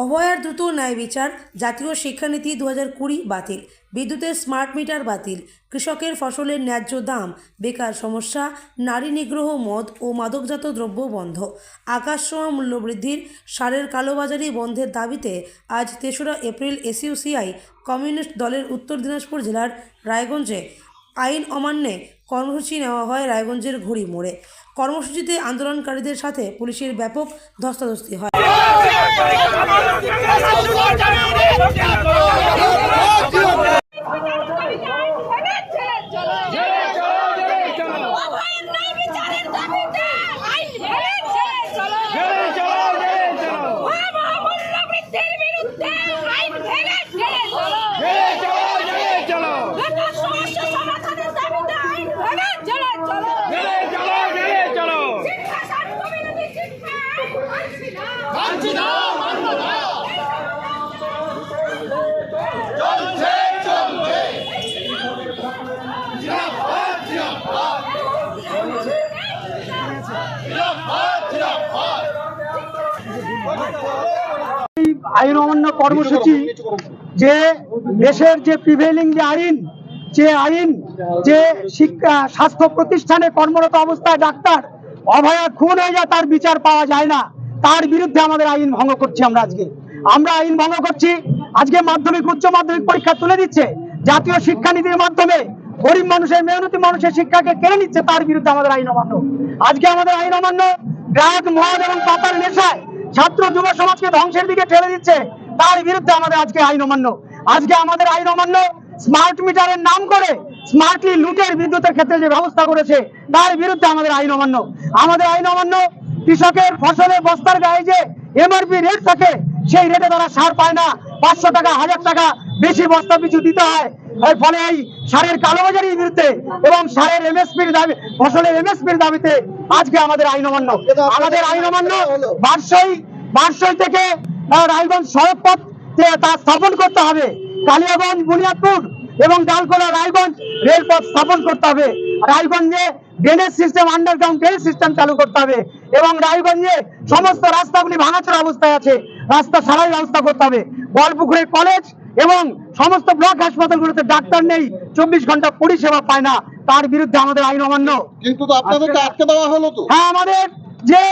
অভয়ার দ্রুত ন্যায় বিচার, জাতীয় শিক্ষানীতি দু হাজার কুড়ি বাতিল, বিদ্যুতের স্মার্ট মিটার বাতিল, কৃষকের ফসলের ন্যায্য দাম, বেকার সমস্যা, নারী নিগ্রহ মদ ও মাদকজাত দ্রব্য বন্ধ আকাশছোঁয়া মূল্যবৃদ্ধির, সারের কালোবাজারি বন্ধের দাবিতে আজ তেসরা এপ্রিল এসইউসিআই কমিউনিস্ট দলের উত্তর দিনাজপুর জেলার রায়গঞ্জে আইন অমান্যে কর্মসূচি নেওয়া হয় রায়গঞ্জের ঘড়ি মোড়ে কর্মসূচিতে আন্দোলনকারীদের সাথে পুলিশের ব্যাপক ধস্তাধস্তি হয় আইন অমান্য কর্মসূচি যে দেশের যে প্রিভেলিং যে আইন যে আইন, যে শিক্ষা, স্বাস্থ্য প্রতিষ্ঠানে কর্মরত অবস্থায় ডাক্তার অভয়া খুন হয়ে যায়, তার বিচার পাওয়া যায় না। তার বিরুদ্ধে আমাদের আইন ভঙ্গ করছি আমরা আজকে। আমরা আইন ভঙ্গ করছি। আজকে মাধ্যমিক, উচ্চ মাধ্যমিক পরীক্ষা তুলে দিচ্ছে। জাতীয় শিক্ষানীতির মাধ্যমে গরিব মানুষের, মেহনতি মানুষের শিক্ষাকে কেড়ে নিচ্ছে, তার বিরুদ্ধে আমাদের আইন অমান্য। আজকে আমাদের আইন অমান্য। ড্রাগ মদ এবং পাতার নেশায় ছাত্র যুব সমাজকে ধ্বংসের দিকে ঠেলে দিচ্ছে, তার বিরুদ্ধে আমাদের আজকে আইন অমান্য। আজকে আমাদের আইন অমান্য স্মার্ট মিটারের নাম করে স্মার্টলি লুটের বিদ্যুতের ক্ষেত্রে যে ব্যবস্থা করেছে, তার বিরুদ্ধে আমাদের আইন অমান্য। আমাদের আইন অমান্য কৃষকের ফসলের বস্তার গায়ে যে এমআরপি রেট থাকে, সেই রেটে তারা সার পায় না। পাঁচশো টাকা, হাজার টাকা বেশি বস্তা পিছু দিতে হয়। এর ফলে এই সারের কালোবাজারির বিরুদ্ধে এবং সারের এমএসপির দাবি ফসলের এমএসপির দাবিতে আজকে আমাদের আইন অমান্য। আমাদের আইন অমান্য বার্ষই বার্ষই থেকে রায়গঞ্জ সড়ক পথ তা স্থাপন করতে হবে। কালিয়াগঞ্জ বুনিয়াদপুর এবং ডালকোলা রায়গঞ্জ রেলপথ স্থাপন করতে হবে। রায়গঞ্জে drainage system underground drainage system চালু করতে হবে এবং রায়গঞ্জে সমস্ত রাস্তাগুলি ভাঙাচোরা অবস্থায় আছে। রাস্তা সারাই ব্যবস্থা করতে হবে। বলপুকুরের কলেজ এবং সমস্ত ব্লক হাসপাতালগুলোতে ডাক্তার নেই চব্বিশ ঘণ্টা পরিষেবা পায় না তার বিরুদ্ধে আমাদের আইন অমান্য। কিন্তু আপনাদেরকে আটকে দেওয়া হলো তো। হ্যাঁ আমাদের যে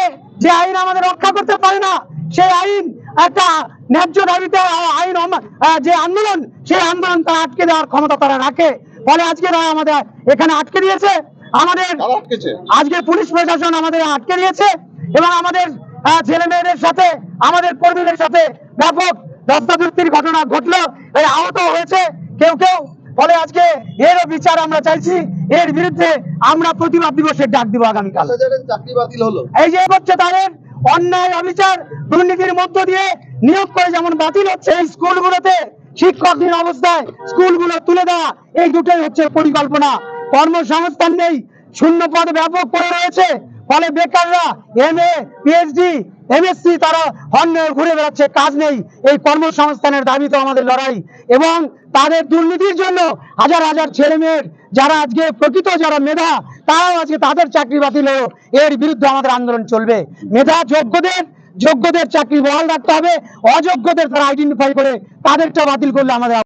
যে আইন আমাদের রক্ষা করতে পারে না সেই আইন একটা ন্যায্য দাবিতে আইন যে আন্দোলন সেই আন্দোলন তারা আটকে দেওয়ার ক্ষমতা তারা রাখে। ফলে আজকে তারা আমাদের এখানে আটকে দিয়েছে। আমাদের আজকে পুলিশ প্রশাসন আমাদের আটকে দিয়েছে। এবং আমাদের ছেলে মেয়েদের সাথে আমাদের কর্মীদের সাথে ব্যাপক দস্তাদুস্তির ঘটনা ঘটলো এই আহত হয়েছে। কেউ কেউ ফলে আজকে এরও বিচার আমরা চাইছি এর বিরুদ্ধে আমরা প্রতিবাদ দিবসের ডাক দিব আগামীকাল। চাকরি বাতিল হলো। এই যে হচ্ছে তাদের অন্যায় অবিচার দুর্নীতির মধ্য দিয়ে নিয়োগ করে যেমন বাতিল হচ্ছে এই স্কুলগুলোতে শিক্ষকহীন অবস্থায় স্কুলগুলো তুলে দেওয়া এই দুটোই হচ্ছে পরিকল্পনা। কর্মসংস্থান নেই শূন্য পদ ব্যাপক পড়ে রয়েছে। ফলে বেকাররা এম এ পিএইচডি এমএসসি তারা হন্য ঘুরে বেড়াচ্ছে, কাজ নেই। এই কর্মসংস্থানের দাবি তো আমাদের লড়াই। এবং তাদের দুর্নীতির জন্য হাজার হাজার ছেলে মেয়ের যারা আজকে প্রকৃত যারা মেধা, তারাও আজকে তাদের চাকরি বাতিল এর বিরুদ্ধে আমাদের আন্দোলন চলবে। মেধা যোগ্যদের যোগ্যদের চাকরি বহাল রাখতে হবে, অযোগ্যদের তারা আইডেন্টিফাই করে তাদেরটা বাতিল করলে আমাদের